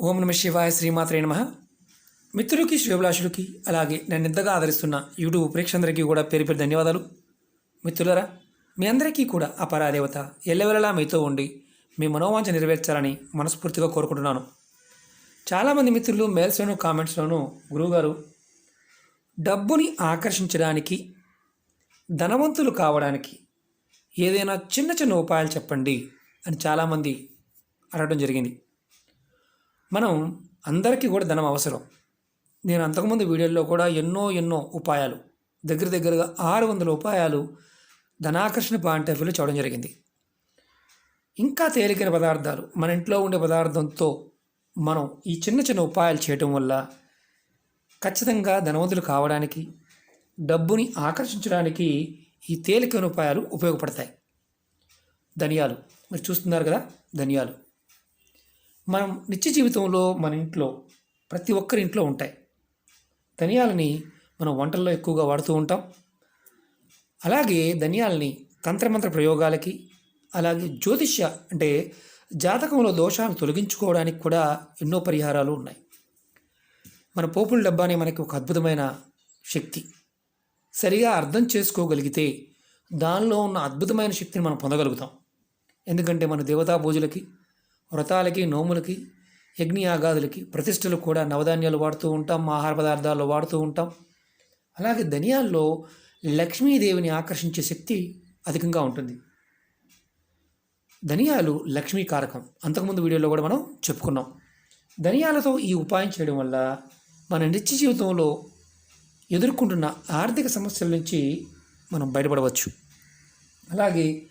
ఓం నమ శివాయ శ్రీమాత్రే నమ. మిత్రులకి శ్రేభిలాషులకి అలాగే నన్ను ఇంతగా ఆదరిస్తున్న యూట్యూబ్ ప్రేక్షకులందరికీ కూడా పేరు పేరు ధన్యవాదాలు. మిత్రులరా మీ అందరికీ కూడా అపరాదేవత పరాదేవత ఎల్లవెల్లలా మీతో ఉండి మీ మనోవాంఛ నెరవేర్చాలని మనస్ఫూర్తిగా కోరుకుంటున్నాను. చాలామంది మిత్రులు మెయిల్స్లోను కామెంట్స్లోనూ గురువుగారు డబ్బుని ఆకర్షించడానికి ధనవంతులు కావడానికి ఏదైనా చిన్న చిన్న ఉపాయాలు చెప్పండి అని చాలామంది అడగడం జరిగింది. మనం అందరికీ కూడా ధనం అవసరం. నేను అంతకుముందు వీడియోల్లో కూడా ఎన్నో ఎన్నో ఉపాయాలు దగ్గర దగ్గరగా ఆరు వందల ఉపాయాలు ధనాకర్షణ పాయింట్ ఆఫ్ వ్యూలో చూడడం జరిగింది. ఇంకా తేలికైన పదార్థాలు మన ఇంట్లో ఉండే పదార్థంతో మనం ఈ చిన్న చిన్న ఉపాయాలు చేయటం వల్ల ఖచ్చితంగా ధనవంతులు కావడానికి డబ్బుని ఆకర్షించడానికి ఈ తేలికైన ఉపాయాలు ఉపయోగపడతాయి. ధనియాలు మీరు చూస్తున్నారు కదా ధనియాలు. మనం నిత్య జీవితంలో మన ఇంట్లో ప్రతి ఒక్కరి ఇంట్లో ఉంటాయి. ధనియాలని మనం వంటల్లో ఎక్కువగా వాడుతూ ఉంటాం. అలాగే ధనియాలని తంత్రమంత్ర ప్రయోగాలకి అలాగే జ్యోతిష్య అంటే జాతకంలో దోషాలు తొలగించుకోవడానికి కూడా ఎన్నో పరిహారాలు ఉన్నాయి. మన పోపుల డబ్బానే మనకి ఒక అద్భుతమైన శక్తి. సరిగా అర్థం చేసుకోగలిగితే దానిలో ఉన్న అద్భుతమైన శక్తిని మనం పొందగలుగుతాం. ఎందుకంటే మన దేవతా పూజలకి వ్రతాలకి నోములకి యజ్ఞయాగాదులకి ప్రతిష్టలు కూడా నవధాన్యాలు వాడుతూ ఉంటాం ఆహార పదార్థాల్లో వాడుతూ ఉంటాం. అలాగే ధనియాల్లో లక్ష్మీదేవిని ఆకర్షించే శక్తి అధికంగా ఉంటుంది. ధనియాలు లక్ష్మీ కారకం. అంతకుముందు వీడియోలో కూడా మనం చెప్పుకున్నాం. ధనియాలతో ఈ ఉపాయం చేయడం వల్ల మన నిత్య జీవితంలో ఎదుర్కొంటున్న ఆర్థిక సమస్యల నుంచి మనం బయటపడవచ్చు. అలాగే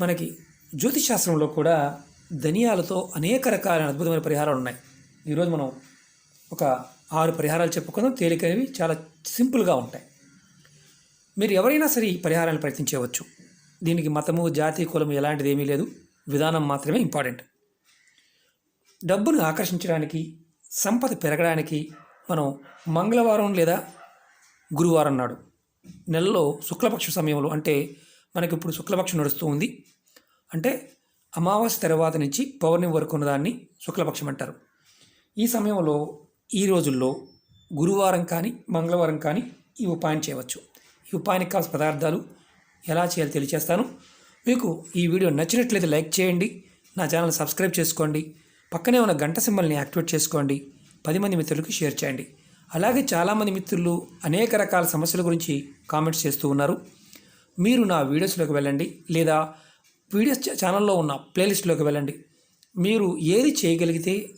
మనకి జ్యోతిష్ శాస్త్రంలో కూడా ధనియాలతో అనేక రకాలైన అద్భుతమైన పరిహారాలు ఉన్నాయి. ఈరోజు మనం ఒక ఆరు పరిహారాలు చెప్పుకుందాం. తేలికైనవి చాలా సింపుల్గా ఉంటాయి. మీరు ఎవరైనా సరే ఈ పరిహారాన్ని ప్రయత్నించవచ్చు. దీనికి మతము జాతి కులం ఎలాంటిది ఏమీ లేదు. విధానం మాత్రమే ఇంపార్టెంట్. డబ్బును ఆకర్షించడానికి సంపద పెరగడానికి మనం మంగళవారం లేదా గురువారం నాడు నెలలో శుక్లపక్ష సమయంలో అంటే మనకి ఇప్పుడు శుక్లపక్షం నడుస్తూ ఉంది. అంటే అమావాస్య తర్వాత నుంచి పౌర్ణమి వరకు ఉన్నదాన్ని శుక్లపక్షం అంటారు. ఈ సమయంలో ఈ రోజుల్లో గురువారం కానీ మంగళవారం కానీ ఈ ఉపాయం చేయవచ్చు. ఈ ఉపాయానికి కావాల్సిన పదార్థాలు ఎలా చేయాలో తెలియచేస్తాను. మీకు ఈ వీడియో నచ్చినట్లయితే లైక్ చేయండి నా ఛానల్ సబ్స్క్రైబ్ చేసుకోండి పక్కనే ఉన్న గంట సింబల్ని యాక్టివేట్ చేసుకోండి పది మంది మిత్రులకు షేర్ చేయండి. అలాగే చాలామంది మిత్రులు అనేక రకాల సమస్యల గురించి కామెంట్స్ చేస్తూ ఉన్నారు. మీరు నా వీడియోస్లోకి వెళ్ళండి లేదా వీడియోస్ ఛానల్లో ఉన్న ప్లేలిస్ట్లోకి వెళ్ళండి. మీరు ఏది చేయగలిగితే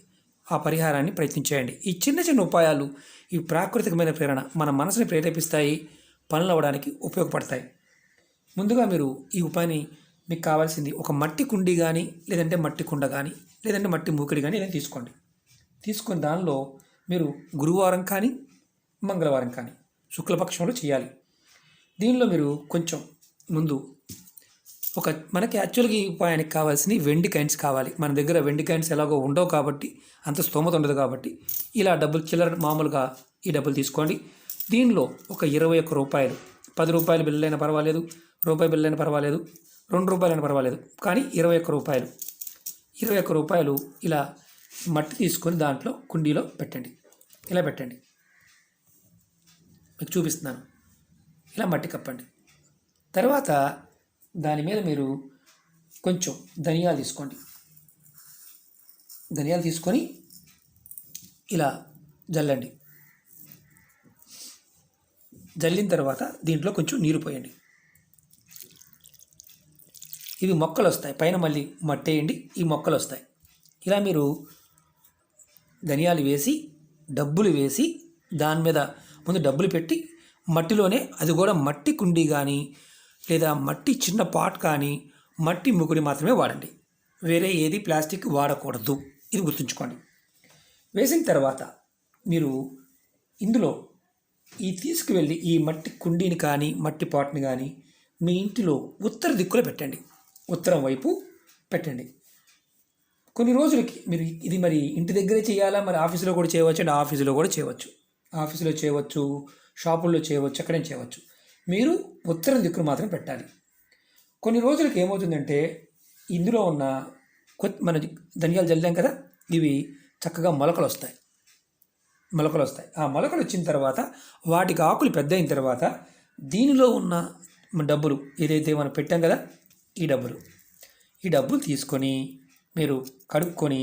ఆ పరిహారాన్ని ప్రయత్నించేయండి. ఈ చిన్న చిన్న ఉపాయాలు ఈ ప్రాకృతికమైన ప్రేరణ మన మనసుని ప్రేరేపిస్తాయి పనులు అవ్వడానికి ఉపయోగపడతాయి. ముందుగా మీరు ఈ ఉపాయాన్ని మీకు కావాల్సింది ఒక మట్టి కుండి కానీ లేదంటే మట్టి కుండ కానీ లేదంటే మట్టి మూకిడి కానీ ఏదైనా తీసుకోండి. తీసుకుని దానిలో మీరు గురువారం కానీ మంగళవారం కానీ శుక్లపక్షంలో చేయాలి. దీనిలో మీరు కొంచెం ముందు ఒక మనకి యాక్చువల్గా ఈ ఉపాయానికి కావాల్సిన వెండి కాయిన్స్ కావాలి. మన దగ్గర వెండి కాయిన్స్ ఎలాగో ఉండవు కాబట్టి అంత స్తోమత ఉండదు కాబట్టి ఇలా డబ్బులు చిల్లర మామూలుగా ఈ డబ్బులు తీసుకోండి. దీనిలో ఒక ఇరవై ఒక్క రూపాయలు పది రూపాయల బిల్లైనా పర్వాలేదు రూపాయి బిల్లైనా పర్వాలేదు రెండు రూపాయలైనా పర్వాలేదు. కానీ ఇరవై ఒక్క రూపాయలు ఇరవై ఒక్క రూపాయలు ఇలా మట్టి తీసుకొని దాంట్లో కుండీలో పెట్టండి. ఇలా పెట్టండి. మీకు చూపిస్తున్నాను. ఇలా మట్టి కప్పండి. తర్వాత దాని మీద మీరు కొంచెం ధనియాలు తీసుకోండి. ధనియాలు తీసుకొని ఇలా జల్లండి. జల్లిన తర్వాత దీంట్లో కొంచెం నీరు పోయండి. ఇవి మొక్కలు వస్తాయి. పైన మళ్ళీ మట్టేయండి ఈ మొక్కలు వస్తాయి. ఇలా మీరు ధనియాలు వేసి డబ్బులు వేసి దాని మీద ముందు డబ్బులు పెట్టి మట్టిలోనే అది కూడా మట్టి కుండీ కానీ లేదా మట్టి చిన్న పాట్ కానీ మట్టి ముగుడి మాత్రమే వాడండి. వేరే ఏది ప్లాస్టిక్ వాడకూడదు. ఇది గుర్తుంచుకోండి. వేసిన తర్వాత మీరు ఇందులో ఈ తీసుకువెళ్ళి ఈ మట్టి కుండీని కానీ మట్టి పాట్ని కానీ మీ ఇంటిలో ఉత్తర దిక్కులో పెట్టండి. ఉత్తరం వైపు పెట్టండి. కొన్ని రోజులకి మీరు ఇది మరి ఇంటి దగ్గరే చేయాలా? మరి ఆఫీసులో కూడా చేయవచ్చు అండ్ ఆఫీసులో కూడా చేయవచ్చు. ఆఫీసులో చేయవచ్చు షాపుల్లో చేయవచ్చు ఎక్కడైనా చేయవచ్చు. మీరు ఉత్తరం దిక్కును మాత్రం పెట్టాలి. కొన్ని రోజులకి ఏమవుతుందంటే ఇందులో ఉన్న కొత్త మన ధనియాలు జల్లాం కదా ఇవి చక్కగా మొలకలు వస్తాయి మొలకలు వస్తాయి ఆ మొలకలు వచ్చిన తర్వాత వాటికి ఆకులు పెద్ద అయిన తర్వాత దీనిలో ఉన్న డబ్బులు ఏదైతే మనం పెట్టాం కదా ఈ డబ్బులు. ఈ డబ్బులు తీసుకొని మీరు కడుక్కొని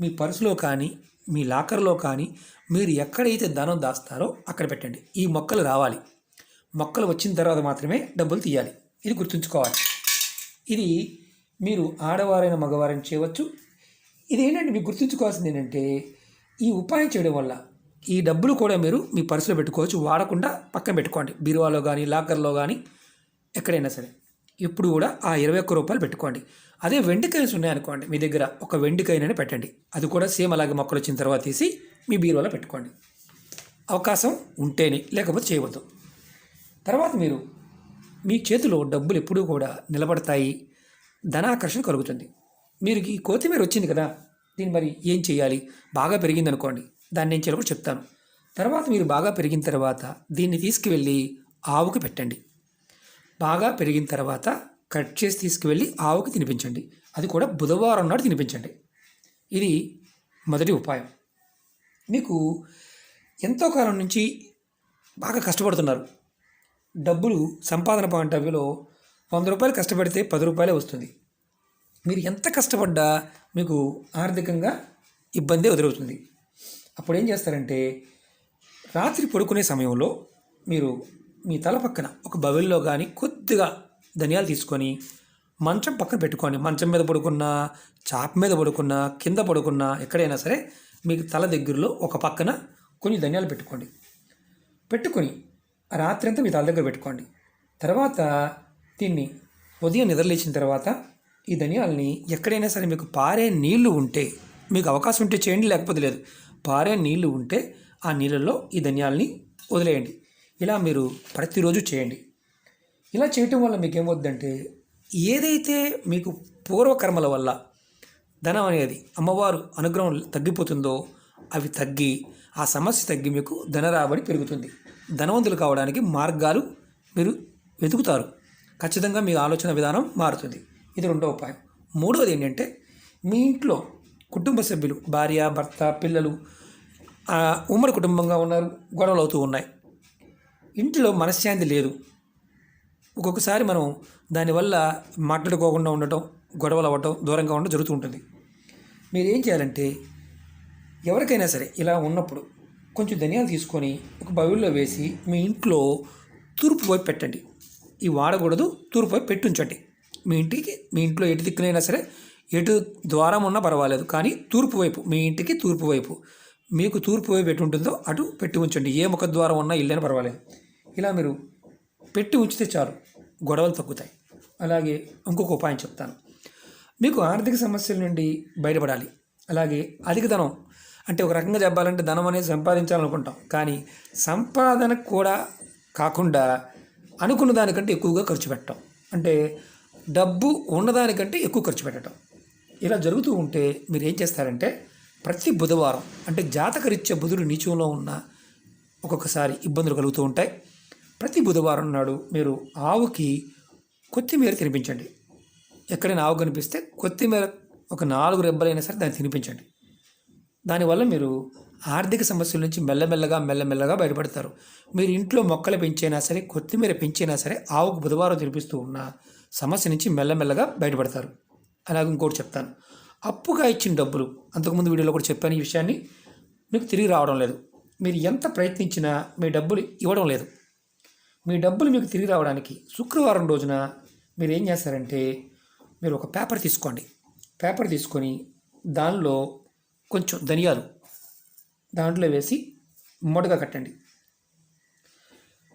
మీ పర్సులో కానీ మీ లాకర్లో కానీ మీరు ఎక్కడైతే ధనం దాస్తారో అక్కడ పెట్టండి. ఈ మొక్కలు రావాలి. మొక్కలు వచ్చిన తర్వాత మాత్రమే డబ్బులు తీయాలి. ఇది గుర్తుంచుకోవాలి. ఇది మీరు ఆడవారైన మగవారైన చేయవచ్చు. ఇది ఏంటంటే మీకు గుర్తుంచుకోవాల్సింది ఏంటంటే ఈ ఉపాయం చేయడం వల్ల ఈ డబ్బులు కూడా మీరు మీ పర్సులో పెట్టుకోవచ్చు. వాడకుండా పక్కన పెట్టుకోండి. బీరువాలో కానీ లాకర్లో కానీ ఎక్కడైనా సరే. ఎప్పుడు కూడా ఆ ఇరవై ఒక్క రూపాయలు పెట్టుకోండి. అదే వెండికాయలు ఉన్నాయనుకోండి మీ దగ్గర. ఒక వెండికాయనైనా పెట్టండి. అది కూడా సేమ్ అలాగే మొక్కలు వచ్చిన తర్వాత తీసి మీ బీరువాలో పెట్టుకోండి. అవకాశం ఉంటేనే లేకపోతే చేయవద్దు. తర్వాత మీరు మీ చేతిలో డబ్బులు ఎప్పుడూ కూడా నిలబడతాయి. ధనాకర్షణ కలుగుతుంది. మీరు ఈ కొత్తిమీర వచ్చింది కదా దీన్ని మరి ఏం చేయాలి? బాగా పెరిగింది అనుకోండి దాన్ని నేను చేయాలో చెప్తాను. తర్వాత మీరు బాగా పెరిగిన తర్వాత దీన్ని తీసుకువెళ్ళి ఆవుకి పెట్టండి. బాగా పెరిగిన తర్వాత కట్ చేసి తీసుకువెళ్ళి ఆవుకి తినిపించండి. అది కూడా బుధవారం నాడు తినిపించండి. ఇది మొదటి ఉపాయం. మీకు ఎంతో కాలం నుంచి బాగా కష్టపడుతున్నారు. డబ్బులు సంపాదన పాయింట్ ఆఫ్ వ్యూలో వంద రూపాయలు కష్టపడితే పది రూపాయలే వస్తుంది. మీరు ఎంత కష్టపడ్డా మీకు ఆర్థికంగా ఇబ్బంది ఎదురవుతుంది. అప్పుడు ఏం చేస్తారంటే రాత్రి పడుకునే సమయంలో మీరు మీ తల పక్కన ఒక బవిల్లో కానీ కొద్దిగా ధనియాలు తీసుకొని మంచం పక్కన పెట్టుకోండి. మంచం మీద పడుకున్నా చాప మీద పడుకున్నా కింద పడుకున్నా ఎక్కడైనా సరే మీకు తల దగ్గరలో ఒక పక్కన కొన్ని ధనియాలు పెట్టుకోండి. పెట్టుకొని రాత్రి అంతా మీ తల దగ్గర పెట్టుకోండి. తర్వాత దీన్ని ఉదయం నిద్రలేచిన తర్వాత ఈ ధనియాలని ఎక్కడైనా సరే మీకు పారే నీళ్ళు ఉంటే మీకు అవకాశం ఉంటే చేయండి లేకపోతే లేదు. పారే నీళ్ళు ఉంటే ఆ నీళ్ళల్లో ఈ ధనియాలని వదిలేయండి. ఇలా మీరు ప్రతిరోజు చేయండి. ఇలా చేయటం వల్ల మీకు ఏమవుద్దంటే ఏదైతే మీకు పూర్వకర్మల వల్ల ధనం అనేది అమ్మవారు అనుగ్రహం తగ్గిపోతుందో అవి తగ్గి ఆ సమస్య తగ్గి మీకు ధన రాబడి పెరుగుతుంది. ధనవంతులు కావడానికి మార్గాలు మీరు వెతుకుతారు. ఖచ్చితంగా మీ ఆలోచన విధానం మారుతుంది. ఇది రెండో ఉపాయం. మూడవది ఏంటంటే మీ ఇంట్లో కుటుంబ సభ్యులు భార్య భర్త పిల్లలు ఉమ్మడి కుటుంబంగా ఉన్నారు గొడవలు అవుతూ ఉన్నాయి. ఇంట్లో మనశ్శాంతి లేదు. ఒక్కొక్కసారి మనం దానివల్ల మాట్లాడుకోకుండా ఉండటం గొడవలు అవ్వటం దూరంగా ఉండడం జరుగుతూ ఉంటుంది. మీరు ఏం చేయాలంటే ఎవరికైనా సరే ఇలా ఉన్నప్పుడు కొంచెం ధనియాలు తీసుకొని ఒక బౌల్లో వేసి మీ ఇంట్లో తూర్పు వైపు పెట్టండి. ఈ వాడకూడదు తూర్పు వైపు పెట్టుంచండి మీ ఇంటికి మీ ఇంట్లో ఎటు దిక్కునైనా సరే ఎటు ద్వారం ఉన్నా పర్వాలేదు కానీ తూర్పు వైపు మీ ఇంటికి తూర్పు వైపు. మీకు తూర్పు వైపు ఎటు ఉంటుందో అటు పెట్టి ఉంచండి. ఏ ముఖ ద్వారం ఉన్నా ఇల్లైనా పర్వాలేదు. ఇలా మీరు పెట్టి ఉంచితే చాలు గొడవలు తగ్గుతాయి. అలాగే ఇంకొక ఉపాయం చెప్తాను. మీకు ఆర్థిక సమస్యల నుండి బయటపడాలి. అలాగే అధిక ధనం అంటే ఒక రకంగా చెప్పాలంటే ధనం అనేది సంపాదించాలనుకుంటాం. కానీ సంపాదన కూడా కాకుండా అనుకున్న దానికంటే ఎక్కువగా ఖర్చు పెట్టడం అంటే డబ్బు ఉన్నదానికంటే ఎక్కువ ఖర్చు పెట్టడం ఇలా జరుగుతూ ఉంటే మీరు ఏం చేస్తారంటే ప్రతి బుధవారం అంటే జాతకరీత్యా బుధుడు నీచంలో ఉన్న ఒక్కొక్కసారి ఇబ్బందులు కలుగుతూ ఉంటాయి. ప్రతి బుధవారం నాడు మీరు ఆవుకి కొత్తిమీర తినిపించండి. ఎక్కడైనా ఆవు కనిపిస్తే కొత్తిమీర ఒక నాలుగు రెబ్బలైనా సరే దాన్ని తినిపించండి. దానివల్ల మీరు ఆర్థిక సమస్యల నుంచి మెల్లమెల్లగా మెల్లమెల్లగా బయటపడతారు. మీరు ఇంట్లో మొక్కలు పెంచైనా సరే కొత్తిమీర పెంచైనా సరే ఆవుకు బుధవారం తినిపిస్తూ ఉన్న సమస్య నుంచి మెల్లమెల్లగా బయటపడతారు. అలాగే ఇంకోటి చెప్తాను. అప్పుగా ఇచ్చిన డబ్బులు అంతకుముందు వీడియోలో కూడా చెప్పాను ఈ విషయాన్ని మీకు తిరిగి రావడం లేదు. మీరు ఎంత ప్రయత్నించినా మీ డబ్బులు ఇవ్వడం లేదు. మీ డబ్బులు మీకు తిరిగి రావడానికి శుక్రవారం రోజున మీరు ఏం చేస్తారంటే మీరు ఒక పేపర్ తీసుకోండి. పేపర్ తీసుకొని దానిలో కొంచెం ధనియాలు దాంట్లో వేసి మూటగా కట్టండి.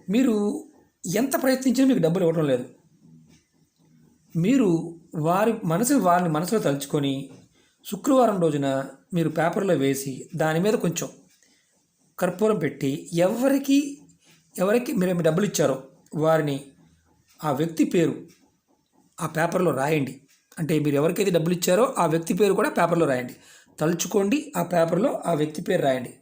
మీరు ఎంత ప్రయత్నించినా మీకు డబ్బులు ఇవ్వడం లేదు. మీరు వారి మనసు వారిని మనసులో తలుచుకొని శుక్రవారం రోజున మీరు పేపర్లో వేసి దాని మీద కొంచెం కర్పూరం పెట్టి ఎవరికి ఎవరికి మీరు మీ డబ్బులు ఇచ్చారో వారిని ఆ వ్యక్తి పేరు ఆ పేపర్లో రాయండి. అంటే మీరు ఎవరికైతే డబ్బులు ఇచ్చారో ఆ వ్యక్తి పేరు కూడా పేపర్లో రాయండి. తలుచుకోండి ఆ పేపర్లో ఆ వ్యక్తి పేరు రాయండి.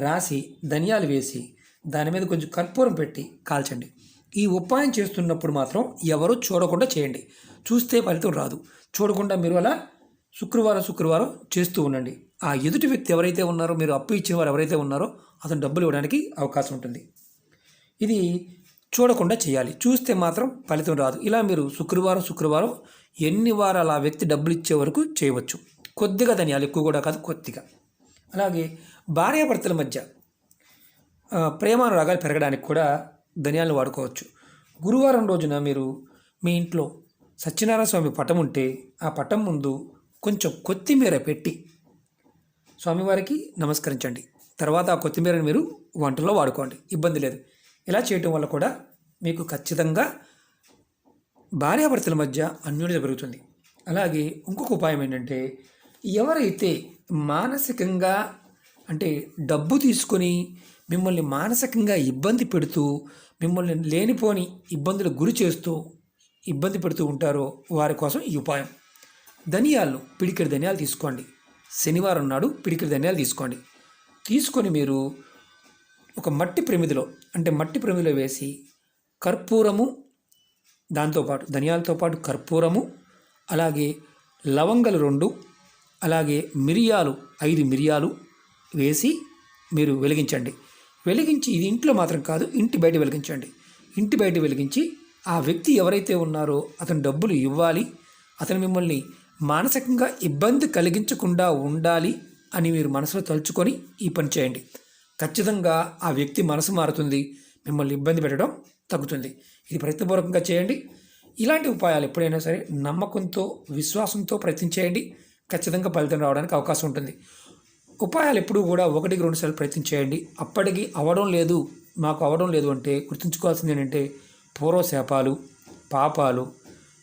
రాసి ధనియాలు వేసి దాని మీద కొంచెం కర్పూరం పెట్టి కాల్చండి. ఈ ఉపాయం చేస్తున్నప్పుడు మాత్రం ఎవరు చూడకుండా చేయండి. చూస్తే ఫలితం రాదు. చూడకుండా మీరు అలా శుక్రవారం శుక్రవారం చేస్తూ ఉండండి. ఆ ఎదుటి వ్యక్తి ఎవరైతే ఉన్నారో మీరు అప్పు ఇచ్చేవారు ఎవరైతే ఉన్నారో అతను డబ్బులు ఇవ్వడానికి అవకాశం ఉంటుంది. ఇది చూడకుండా చేయాలి. చూస్తే మాత్రం ఫలితం రాదు. ఇలా మీరు శుక్రవారం శుక్రవారం ఎన్ని వారాలు ఆ వ్యక్తి డబ్బులు ఇచ్చే వరకు చేయవచ్చు. కొద్దిగా ధనియాలు ఎక్కువ కూడా కాదు కొద్దిగా. అలాగే భార్యాభర్తల మధ్య ప్రేమానురాగాలు పెరగడానికి కూడా ధనియాలను వాడుకోవచ్చు. గురువారం రోజున మీరు మీ ఇంట్లో సత్యనారాయణ స్వామి పటం ఉంటే ఆ పటం ముందు కొంచెం కొత్తిమీర పెట్టి స్వామివారికి నమస్కరించండి. తర్వాత ఆ కొత్తిమీరని మీరు వంటలో వాడుకోండి. ఇబ్బంది లేదు. ఇలా చేయటం వల్ల కూడా మీకు ఖచ్చితంగా భార్యాభర్తల మధ్య అన్యోన్యత పెరుగుతుంది. అలాగే ఇంకొక ఉపాయం ఏంటంటే ఎవరైతే మానసికంగా అంటే డబ్బు తీసుకొని మిమ్మల్ని మానసికంగా ఇబ్బంది పెడుతూ మిమ్మల్ని లేనిపోని ఇబ్బందులకు గురి చేస్తూ ఇబ్బంది పెడుతూ ఉంటారో వారి కోసం ఈ ఉపాయం. ధనియాలు పిడికిడి ధనియాలు తీసుకోండి. శనివారం నాడు పిడికిడి ధనియాలు తీసుకోండి. తీసుకొని మీరు ఒక మట్టి ప్రమిదిలో అంటే మట్టి ప్రమిదిలో వేసి కర్పూరము దాంతోపాటు ధనియాలతో పాటు కర్పూరము అలాగే లవంగలు రెండు అలాగే మిరియాలు ఐదు మిరియాలు వేసి మీరు వెలిగించండి. వెలిగించి ఇది ఇంట్లో మాత్రం కాదు ఇంటి బయట వెలిగించండి. ఇంటి బయట వెలిగించి ఆ వ్యక్తి ఎవరైతే ఉన్నారో అతను డబ్బులు ఇవ్వాలి అతను మిమ్మల్ని మానసికంగా ఇబ్బంది కలిగించకుండా ఉండాలి అని మీరు మనసులో తలుచుకొని ఈ పని చేయండి. ఖచ్చితంగా ఆ వ్యక్తి మనసు మారుతుంది మిమ్మల్ని ఇబ్బంది పెట్టడం తగ్గుతుంది. ఇది ప్రయత్నపూర్వకంగా చేయండి. ఇలాంటి ఉపాయాలు ఎప్పుడైనా సరే నమ్మకంతో విశ్వాసంతో ప్రయత్నం చేయండి. ఖచ్చితంగా ఫలితం రావడానికి అవకాశం ఉంటుంది. ఉపాయాలు ఎప్పుడూ కూడా ఒకటికి రెండు సార్లు ప్రయత్నం చేయండి. అప్పటికి అవడం లేదు మాకు అవడం లేదు అంటే గుర్తుంచుకోవాల్సింది ఏంటంటే పూర్వ శాపాలు పాపాలు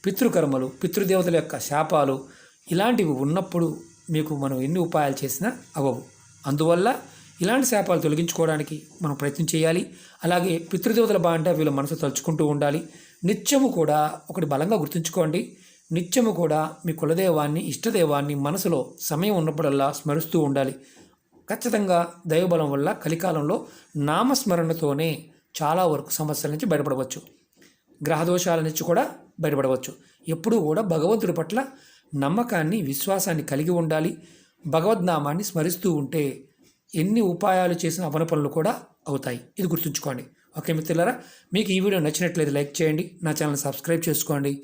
పితృకర్మలు పితృదేవతల యొక్క శాపాలు ఇలాంటివి ఉన్నప్పుడు మీకు మనం ఎన్ని ఉపాయాలు చేసినా అవ్వవు. అందువల్ల ఇలాంటి శాపాలు తొలగించుకోవడానికి మనం ప్రయత్నం చేయాలి. అలాగే పితృదేవతల బాంట వీళ్ళ మనసు తలుచుకుంటూ ఉండాలి. నిత్యము కూడా ఒకటి బలంగా గుర్తుంచుకోండి. నిత్యము కూడా మీ కులదేవాన్ని ఇష్టదేవాన్ని మనసులో సమయం ఉన్నప్పుడల్లా స్మరిస్తూ ఉండాలి. ఖచ్చితంగా దైవబలం వల్ల కలికాలంలో నామస్మరణతోనే చాలా వరకు సమస్యల నుంచి బయటపడవచ్చు. గ్రహదోషాల నుంచి కూడా బయటపడవచ్చు. ఎప్పుడూ కూడా భగవంతుడి పట్ల నమ్మకాన్ని విశ్వాసాన్ని కలిగి ఉండాలి. భగవద్నామాన్ని స్మరిస్తూ ఉంటే ఎన్ని ఉపాయాలు చేసిన అవన పనులు కూడా అవుతాయి. ఇది గుర్తుంచుకోండి. ఓకే మిత్రులారా మీకు ఈ వీడియో నచ్చినట్లయితే లైక్ చేయండి. నా ఛానల్ సబ్స్క్రైబ్ చేసుకోండి.